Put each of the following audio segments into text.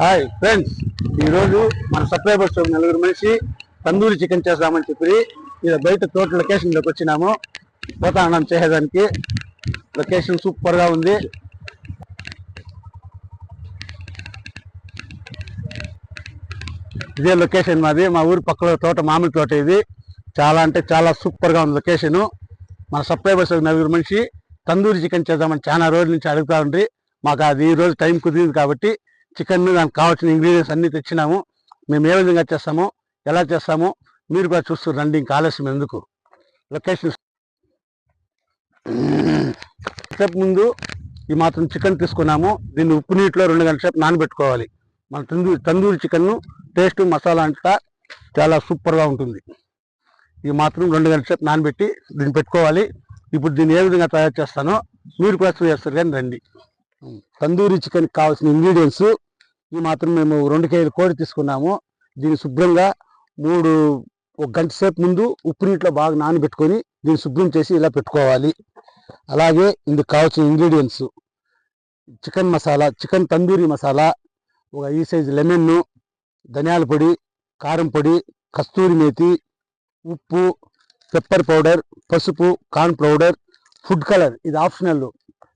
Hi friends. ఈరోజు మన subscribers నలుగురు మనిషి తందూరి చికెన్ చేద్దామని చెప్పి ఇది బయట తోట లొకేషన్లోకి వచ్చినాము. పోతా ఉన్నాం చేసేదానికి. లొకేషన్ సూపర్గా ఉంది. ఇదే లొకేషన్ మాది. మా ఊరి పక్కలో తోట మామిడి తోట ఇది. చాలా అంటే చాలా సూపర్గా ఉంది లొకేషన్. మన సబ్స్క్రైబర్స్ నలుగురు మనిషి తందూరి చికెన్ చేద్దామని చాలా రోజుల నుంచి అడుగుతా ఉండి మాకు అది ఈ రోజు టైం కుదిరింది కాబట్టి చికెన్ దానికి కావాల్సిన ఇంగ్రీడియంట్స్ అన్ని తెచ్చినాము. మేము ఏ విధంగా చేస్తాము ఎలా చేస్తాము మీరు కూడా చూస్తూ రండి. ఇంకా ఆలస్యం ఎందుకు? లొకేషన్ స్టెప్ ముందు ఈ మాత్రం చికెన్ తీసుకున్నాము. దీన్ని ఉప్పు నీటిలో రెండు గంటల సేపు నానబెట్టుకోవాలి. మన తందూరి తందూరి చికెన్ టేస్ట్ మసాలా అంతా చాలా సూపర్గా ఉంటుంది. ఈ మాత్రం రెండు గంటల సేపు నానబెట్టి దీన్ని పెట్టుకోవాలి. ఇప్పుడు దీన్ని ఏ విధంగా తయారు చేస్తానో మీరు కూడా చేస్తారు కానీ రండి. తందూరి చికెన్ కావాల్సిన ఇంగ్రీడియంట్స్ ఈ మాత్రం మేము రెండు కేజీలు కోడి తీసుకున్నాము. దీన్ని శుభ్రంగా మూడు ఒక గంట సేపు ముందు ఉప్పు నీటిలో బాగా నానబెట్టుకొని దీన్ని శుభ్రం చేసి ఇలా పెట్టుకోవాలి. అలాగే ఇందుకు కావాల్సిన ingredients chicken masala chicken tandoori masala ఒక ఈ సైజు లెమన్ ధనియాల పొడి కారం పొడి కస్తూరి మేతి ఉప్పు పెప్పర్ పౌడర్ పసుపు కార్న్ పౌడర్ ఫుడ్ కలర్ ఇది ఆప్షనల్.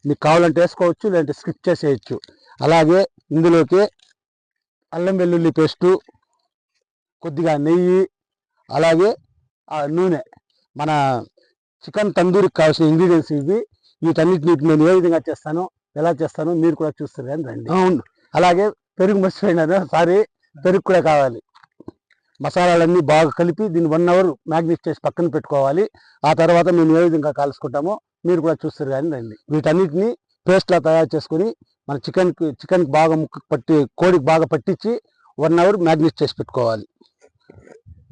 మీకు కావాలంటే వేసుకోవచ్చు లేదంటే స్కిప్ చేసేయచ్చు. అలాగే ఇందులోకి అల్లం వెల్లుల్లి పేస్టు కొద్దిగా నెయ్యి అలాగే ఆ నూనె. మన చికెన్ తందూరికి కావాల్సిన ఇంగ్రీడియంట్స్ ఇవి. వీటన్నిటిని నేను ఏ విధంగా చేస్తానో ఎలా చేస్తానో మీరు కూడా చూస్తారు కానీ రండి. అవును. అలాగే పెరుగు మర్చిపోయినాను సారీ పెరుగు కూడా కావాలి. మసాలాలన్నీ బాగా కలిపి దీన్ని వన్ అవర్ మ్యాగ్నేట్ చేసి పక్కన పెట్టుకోవాలి. ఆ తర్వాత మేము ఏ విధంగా కాల్చుకుంటామో మీరు కూడా చూస్తారు కానీ రండి వీటన్నిటిని పేస్ట్లా తయారు చేసుకొని మన చికెన్కి చికెన్కి బాగా ముక్క పట్టి కోడికి బాగా పట్టించి వన్ అవర్ మ్యాగ్నేట్ చేసి పెట్టుకోవాలి.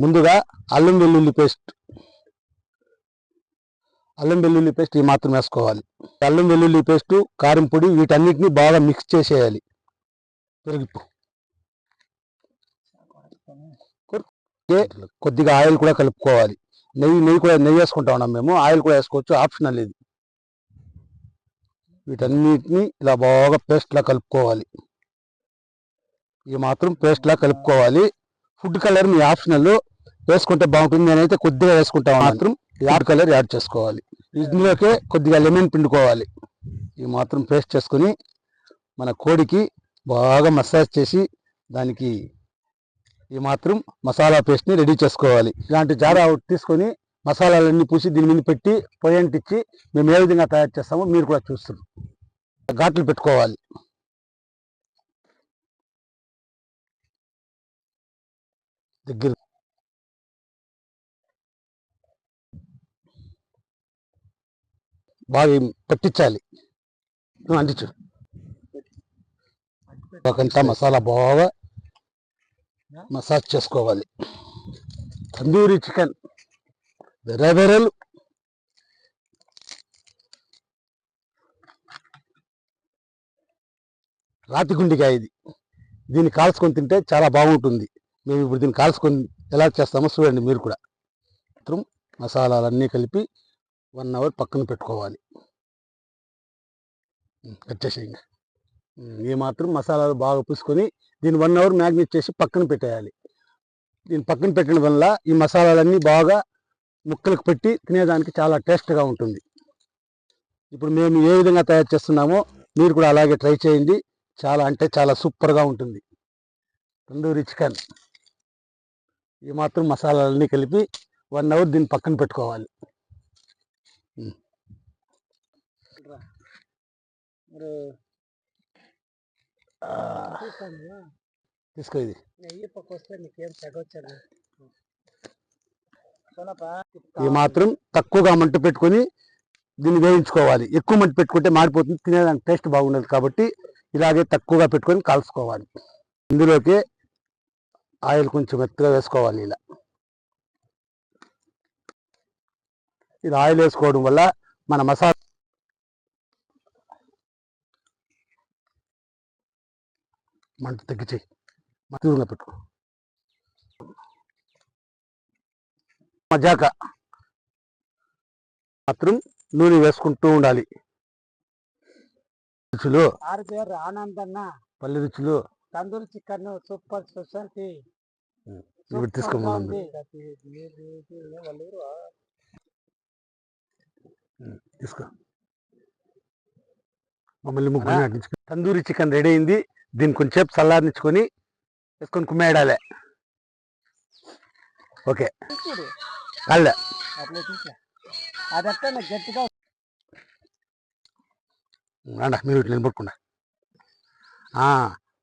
ముందుగా అల్లం వెల్లుల్లి పేస్ట్ అల్లం వెల్లుల్లి పేస్ట్ ఈ మాత్రం వేసుకోవాలి. అల్లం వెల్లుల్లి పేస్టు కారం పొడి వీటన్నిటిని బాగా మిక్స్ చేసేయాలి. పెరుగు కొద్దిగా ఆయిల్ కూడా కలుపుకోవాలి. నెయ్యి నెయ్యి కూడా నెయ్యి వేసుకుంటా ఉన్నాం మేము. ఆయిల్ కూడా వేసుకోవచ్చు. ఆప్షనల్ ఇది. వీటన్నిటిని ఇలా బాగా పేస్ట్లా కలుపుకోవాలి. ఈ మాత్రం పేస్ట్లా కలుపుకోవాలి. ఫుడ్ కలర్ మీ ఆప్షనల్. వేసుకుంటే బాగుంటుంది. నేనైతే కొద్దిగా వేసుకుంటా మాత్రం యాడ్ కలర్ యాడ్ చేసుకోవాలి. ఇందులోకే కొద్దిగా లెమన్ పిండుకోవాలి. ఇవి మాత్రం పేస్ట్ చేసుకుని మన కోడికి బాగా మసాజ్ చేసి దానికి ఈ మాత్రం మసాలా పేస్ట్ని రెడీ చేసుకోవాలి. ఇలాంటి జారా తీసుకొని మసాలాలన్నీ పూసి దీని మీద పెట్టి పొయ్యంటిచ్చి మేము ఏ విధంగా తయారు చేస్తామో మీరు కూడా చూస్తారు ఘాట్లు పెట్టుకోవాలి. దగ్గర బాగా పట్టించాలి. నువ్వు అంటించు ఒకంతా మసాలా బాగా మసాజ్ చేసుకోవాలి. తందూరి చికెన్ వెరవెరలు రాతి గుండికాయ ఇది. దీన్ని కాల్చుకొని తింటే చాలా బాగుంటుంది. మేము ఇప్పుడు దీన్ని కాల్చుకొని ఎలా చేస్తామో చూడండి మీరు కూడా. మాత్రం మసాలాలన్నీ కలిపి వన్ అవర్ పక్కన పెట్టుకోవాలి. కట్ చేసేయంగా ఇంకా ఈ మాత్రం మసాలాలు బాగా పూసుకొని దీన్ని వన్ అవర్ మ్యాగ్నేట్ చేసి పక్కన పెట్టేయాలి. దీన్ని పక్కన పెట్టడం వల్ల ఈ మసాలాలన్నీ బాగా ముక్కలకు పెట్టి తినేదానికి చాలా టేస్ట్గా ఉంటుంది. ఇప్పుడు మేము ఏ విధంగా తయారు చేస్తున్నామో మీరు కూడా అలాగే ట్రై చేయండి. చాలా అంటే చాలా సూపర్గా ఉంటుంది. తందూరి చికెన్. ఈ మాత్రం మసాలాలన్నీ కలిపి వన్ అవర్ దీన్ని పక్కన పెట్టుకోవాలి. తీసుకో ఇది నెయ్యి పక్క వస్తే నీకేం తగ్గొచ్చండి ఈ మాత్రం తక్కువగా మంట పెట్టుకొని దీన్ని వేయించుకోవాలి. ఎక్కువ మంట పెట్టుకుంటే మారిపోతుంది తినేదానికి టేస్ట్ బాగుండదు కాబట్టి ఇలాగే తక్కువగా పెట్టుకొని కాల్చుకోవాలి. ఇందులోకి ఆయిల్ కొంచెం మెత్తగా వేసుకోవాలి ఇలా. ఇలా ఆయిల్ వేసుకోవడం వల్ల మన మసాలా మంట తగ్గించి దూరంగా పెట్టుకో. మజాక మాత్రం నూనె వేసుకుంటూ ఉండాలి. రుచులు. ఆరు పేరు ఆనందన్న. పల్లి రుచులు. Tandoori chicken super speciality. తీసుకోమన్నాను తీసుకో. మమ్మల్ని ముగ్గురు తందూరి చికెన్ రెడీ అయింది. దీన్ని కొంచెంసేపు చల్లారించుకొని వేసుకొని కుమ్మేయాలి ఓకే. నాకు గట్టిగా రాండా మీరు ఇట్లా నిలబడుకుండా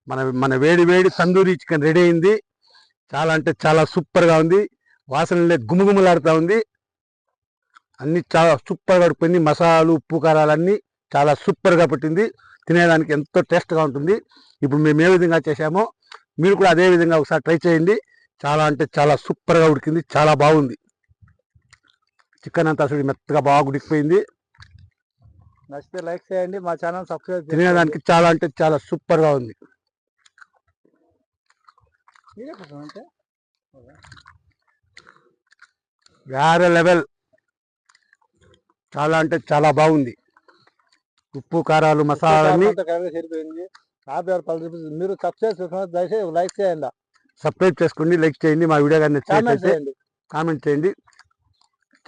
మన మన వేడి వేడి తందూరి చికెన్ రెడీ అయింది. చాలా అంటే చాలా సూపర్గా ఉంది. వాసనలే గుమగుమలాడుతూ ఉంది. అన్ని చాలా సూపర్గా ఉడిపోయింది మసాలాలు ఉప్పు కారాలు అన్నీ చాలా సూపర్గా పట్టింది. తినేదానికి ఎంతో టేస్ట్గా ఉంటుంది. ఇప్పుడు మేము ఏ విధంగా చేసామో మీరు కూడా అదే విధంగా ఒకసారి ట్రై చేయండి. చాలా అంటే చాలా సూపర్గా ఉడికింది. చాలా బాగుంది. చికెన్ అంతా అసలు మెత్తగా బాగా ఉడికిపోయింది. నచ్చితే లైక్ చేయండి. మా ఛానల్ సబ్స్క్రైబ్ తినేదానికి చాలా అంటే చాలా సూపర్గా ఉంది. వేరే లెవెల్. చాలా అంటే చాలా బాగుంది. ఉప్పు కారాలు సరిపోయింది. యాభై ఆరు పది రూపాయలు మీరు సబ్స్క్రైబ్ చేసుకున్నారు దయచేసి లైక్ చేయండి. సబ్స్క్రైబ్ చేసుకోండి లైక్ చేయండి. మా వీడియో కానీ నచ్చినట్లయితే చేయండి. కామెంట్ చేయండి.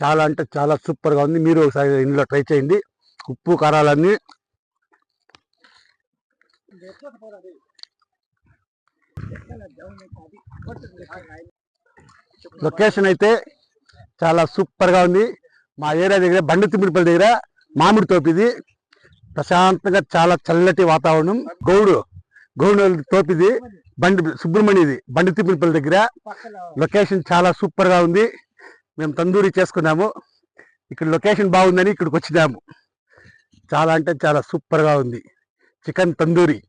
చాలా అంటే చాలా సూపర్గా ఉంది. మీరు ఒకసారి ఇందులో ట్రై చేయండి. ఉప్పు కారాలన్నీ. లొకేషన్ అయితే చాలా సూపర్గా ఉంది. మా ఏరియా దగ్గర బండి తిమ్మిడిపల్లి దగ్గర మామిడి తోపిది. ప్రశాంతంగా చాలా చల్లటి వాతావరణం. గౌడు గౌడు తోపిది. బండి సుబ్రహ్మణ్యది. బండి తిప్పినపల్లి దగ్గర. లొకేషన్ చాలా సూపర్గా ఉంది. మేము తందూరి చేసుకున్నాము. ఇక్కడ లొకేషన్ బాగుందని ఇక్కడికి వచ్చినాము. చాలా అంటే చాలా సూపర్గా ఉంది. చికెన్ తందూరి.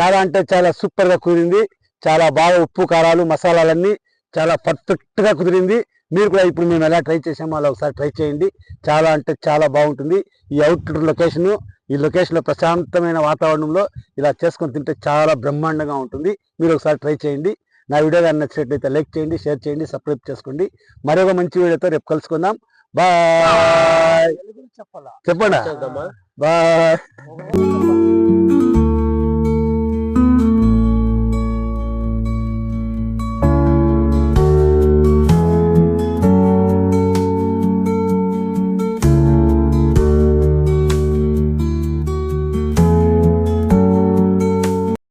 చాలా అంటే చాలా సూపర్గా కుదిరింది. చాలా బాగా ఉప్పు కారాలు మసాలాలన్నీ చాలా పర్ఫెక్ట్గా కుదిరింది. మీరు కూడా ఇప్పుడు మేము ఎలా ట్రై చేసామో అలా ఒకసారి ట్రై చేయండి. చాలా అంటే చాలా బాగుంటుంది. ఈ అవుట్ లొకేషన్ ఈ లొకేషన్లో ప్రశాంతమైన వాతావరణంలో ఇలా చేసుకొని తింటే చాలా బ్రహ్మాండంగా ఉంటుంది. మీరు ఒకసారి ట్రై చేయండి. నా వీడియో కానీ నచ్చినట్లయితే లైక్ చేయండి షేర్ చేయండి సబ్స్క్రైబ్ చేసుకోండి. మరొక మంచి వీడియోతో రేపు కలుసుకుందాం. బాయ్. చెప్పండి? బాయ్?